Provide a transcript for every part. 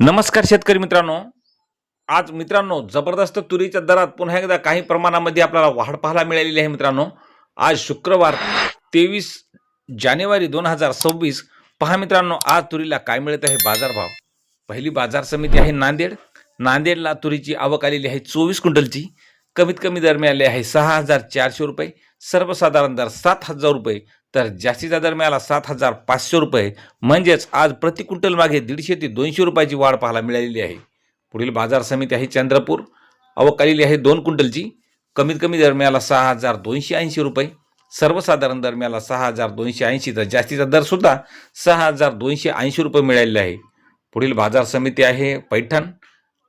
नमस्कार शेतकरी मित्रांनो. आज मित्रांनो जबरदस्त तुरीच्या दरात पुन्हा एकदा काही प्रमाणामध्ये आपल्याला वाढ पाहायला मिळालेली आहे मित्रांनो. आज शुक्रवार तेवीस जानेवारी दोन हजार सव्वीस. पहा मित्रांनो आज तुरीला काय मिळत आहे बाजारभाव? पहिली बाजार समिती आहे नांदेड. नांदेडला तुरीची आवक आलेली आहे चोवीस क्विंटलची. कमीत कमी दर मिळाले आहे सहा हजार चारशे रुपये. सर्वसाधारण दर सात हजार रुपये. तर जास्तीचा दर मिळाला सात हजार पाचशे रुपये. म्हणजेच आज प्रति क्विंटल मागे दीडशे ते दोनशे रुपयाची वाढ पाहायला मिळालेली आहे. पुढील बाजार समिती आहे चंद्रपूर. अवकालेली आहे दोन क्विंटलची. कमीत कमी दर मिळाला सहा हजार दोनशे ऐंशी रुपये. सर्वसाधारण दर मिळाला सहा हजार दोनशे ऐंशी. तर जास्तीचा दरसुद्धा सहा हजार दोनशे ऐंशी रुपये मिळालेला आहे. पुढील बाजार समिती आहे पैठण.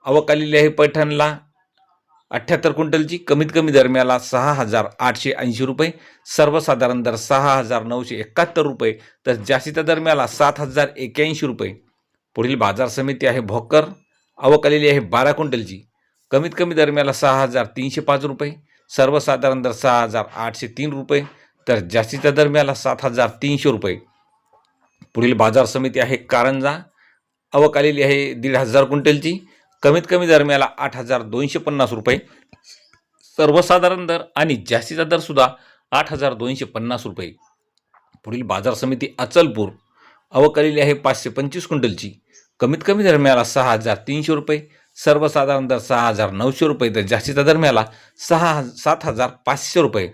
अवकालेली आहे पैठणला. अठ्ठ्याहत्तर क्विंटलची कमीत कमी दर मिळाला सहा हजार आठशे ऐंशी रुपये सर्वसाधारण दर सहा हजार नऊशे एकाहत्तर रुपये तर जास्तीचा दर मिळाला सात हजार एक्याऐंशी रुपये. पुढील बाजार समिती आहे भोकर आवक आलेली आहे बारा क्विंटलची कमीत कमी दर मिळाला सहा हजार तीनशे पाच रुपये सर्वसाधारण दर सहा हजार आठशे तीन रुपये तर जास्तीचा दर मिळाला सात हजार तीनशे रुपये. पुढील बाजार समिती आहे कारंजा आवक आलेली आहे दीड हजार क्विंटलची कमीत कमी दर मिळाला आठ हजार दोनशे पन्नास रुपये. सर्वसाधारण दर आणि जास्तीचा दर सुद्धा आठ हजार दोनशे पन्नास रुपये. पुढील बाजार समिती अचलपूर आवक आहे पाचशे पंचवीस क्विंटलची. कमीत कमी दर मिळाला सहा हजार तीनशे रुपये. सर्वसाधारण दर सहा हजार नऊशे रुपये. तर जास्तीचा दर मिळाला सहा सात हजार पाचशे रुपये.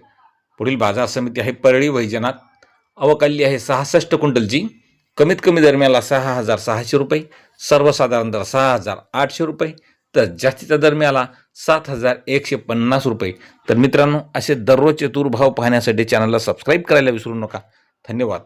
पुढील बाजार समिती आहे परळी वैजनाथ. आवक आहे सहासष्ट क्विंटलची. कमीत कमी दरम्याला सहा हजार सहाशे रुपये सर्वसाधारण दर सहा हजार आठशे रुपये तर जास्तीचा दरम्याला सात हजार एकशे पन्नास रुपये. तर मित्रांनो असे दररोजचे तूर भाव पाहण्यासाठी चॅनलला सबस्क्राईब करायला विसरू नका. धन्यवाद.